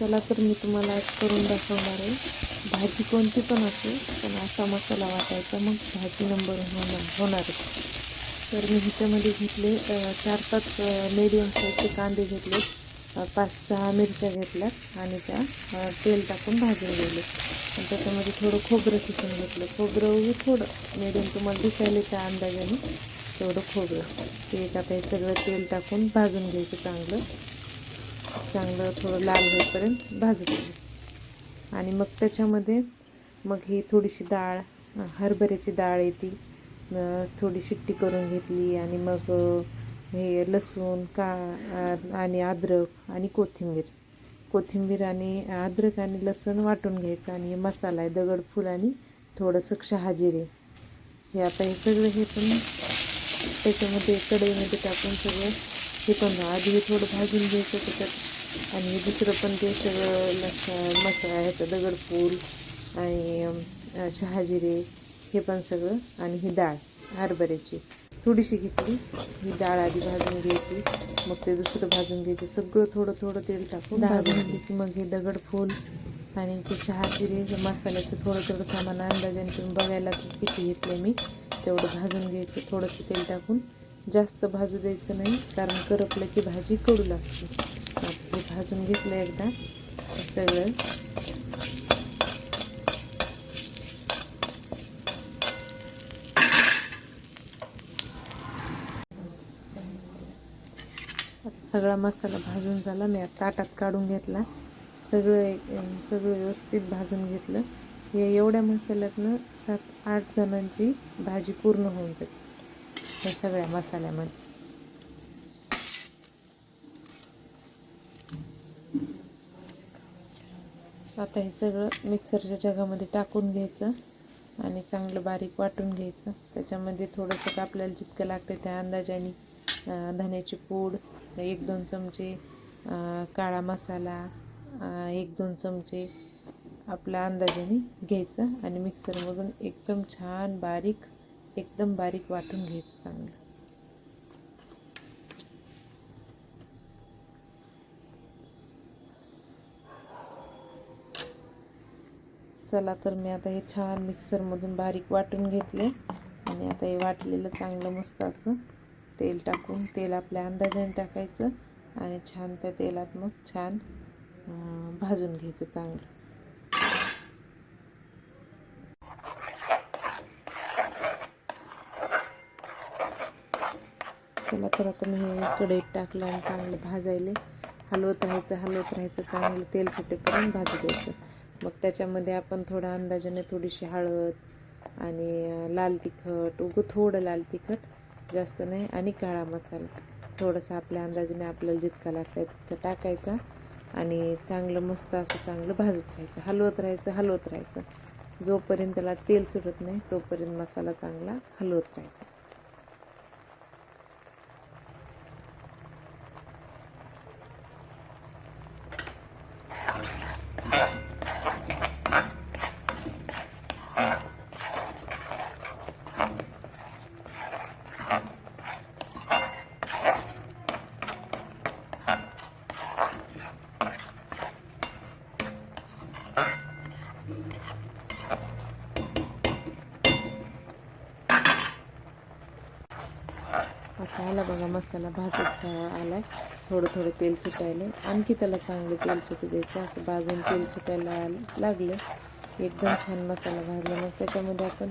चला तर मी तुम्हाला आज करून दाखवणार आहे. भाजी कोणती पण असो पण असा मसाला वाटायचा मग भाजी नंबर होणार होणारच तर मी ह्याच्यामध्ये घेतले चार पाच मीडियम साईजचे कांदे घेतले पाच सहा मिरच्या घेतल्या आणि त्या तेल टाकून भाजून गेले आणि त्याच्यामध्ये थोडं खोबरं किसून घेतलं. खोबरं थोडं मीडियम तुम्हाला दिसायला त्या अंदाजाने तेवढं खोबरं. ते एक आता हे सगळं तेल टाकून भाजून घ्यायचं चांगलं. चांगलं थोडं लाल होईपर्यंत भाजत घ्यायचं. आणि मग त्याच्यामध्ये मग ही थोडीशी डाळ हरभऱ्याची डाळ येते. थोडी शिट्टी करून घेतली आणि मग हे लसूण का आणि अद्रक आणि कोथिंबीर. कोथिंबीर आणि अद्रक आणि लसूण वाटून घ्यायचं आणि मसाला आहे दगडफूल आणि थोडंसं शहाजिरे हे आता हे सगळं हे पण त्याच्यामध्ये कढईमध्ये टाकून सगळं हे पण आधी थोडं भाजून घ्यायचं त्याच्यात आणि हे दुसरं पण ते सगळं लस मसाला ह्याचं दगडफूल आणि शहाजिरे हे पण सगळं आणि ही डाळ हरभऱ्याची. थोडीशी घेतली ही डाळ आधी भाजून घ्यायची. मग ते दुसरं भाजून घ्यायचं. सगळं थोडं थोडं तेल टाकून भाजून घ्यायची. की मग हे दगडफूल आणि ते शहाजिरे हे मसाल्याचं थोडं थोडं सामान अंदाजाने तुम्ही बघायला किती घेतले मी. तेवढं भाजून घ्यायचं थोडंसं तेल टाकून. जास्त भाजू द्यायचं नाही कारण करपलं की भाजी कडू लागते. भाजून घेतलं एकदा सगळं. सगळा मसाला भाजून झाला. मी आता ताटात काढून घेतला. सगळं सगळं व्यवस्थित भाजून घेतलं. हे एवढ्या मसाल्यातनं सात आठ जणांची भाजी पूर्ण होऊन जाते. या सगळ्या मसाल्यामध्ये. आता हे सगळं मिक्सरच्या जगामध्ये टाकून घ्यायचं आणि चांगलं बारीक वाटून घ्यायचं. त्याच्यामध्ये थोडंसं का आपल्याला जितकं लागतं त्या अंदाजाने धण्याची पूड एक दोन चमचे काळा मसाला एक दोन चमचे आपल्या अंदाजाने घ्यायचं आणि मिक्सरमधून एकदम छान बारीक एकदम बारीक वाटून घ्यायचं चांगलं. चला तर मी आता हे छान मिक्सरमधून बारीक वाटून घेतले. आणि आता हे वाटलेलं चांगलं मस्त असं तेल टाकून तेल आपल्या अंदाजाने टाकायचं आणि छान त्या तेलात मग छान भाजून घ्यायचं चांगलं. चला तर आता मी हे कढईत टाकलं आणि चांगलं भाजायले. हलवत राहायचं हलवत राहायचं चांगलं तेल सुटेपर्यंत भाजू द्यायचं. मग त्याच्यामध्ये आपण थोडं अंदाजाने थोडीशी हळद आणि लाल तिखट उगं थोडं लाल तिखट जास्त नाही आणि काळा मसाला. थोडंसं आपल्या अंदाजाने आपल्याला जितका लागतं तितकं टाकायचा आणि चांगलं मस्त असं चांगलं भाजत राहायचं हलवत राहायचं हलवत राहायचं. जोपर्यंत त्याला तेल सुटत नाही तोपर्यंत मसाला चांगला हलवत राहायचा. आता आला बघा मसाला भाजत आला आहे थोडं थोडं तेल सुटायला आणखी त्याला चांगलं तेल सुटू द्यायचं. असं भाजून तेल सुटायला लागलं. एकदम छान मसाला भाजला. मग त्याच्यामध्ये आपण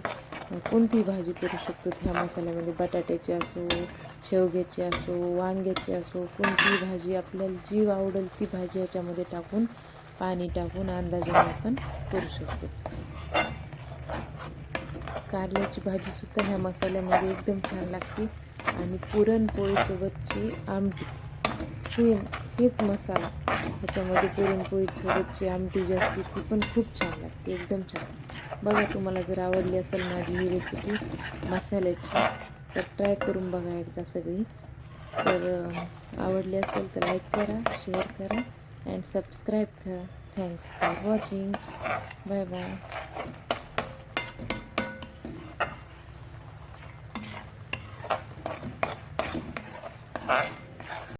कोणतीही भाजी करू शकतो. ह्या मसाल्यामध्ये बटाट्याची असो शेवग्याची असो वांग्याची असो कोणतीही भाजी आपल्याला जी आवडेल ती भाजी याच्यामध्ये टाकून पाणी टाकून अंदाजाने आपण करू शकतो. कारल्याची भाजीसुद्धा ह्या मसाल्यामध्ये एकदम छान लागते. आणि पुरणपोळीसोबतची आमटी सेम हेच मसाला. ह्याच्यामध्ये पुरणपोळीसोबतची आमटी जी असते ती पण खूप छान लागते एकदम छान. बघा तुम्हाला जर आवडली असेल माझी ही रेसिपी मसाल्याची तर ट्राय करून बघा एकदा सगळी. तर आवडली असेल तर लाईक करा शेअर करा अँड सबस्क्राईब करा. Thanks for watching bye bye All right.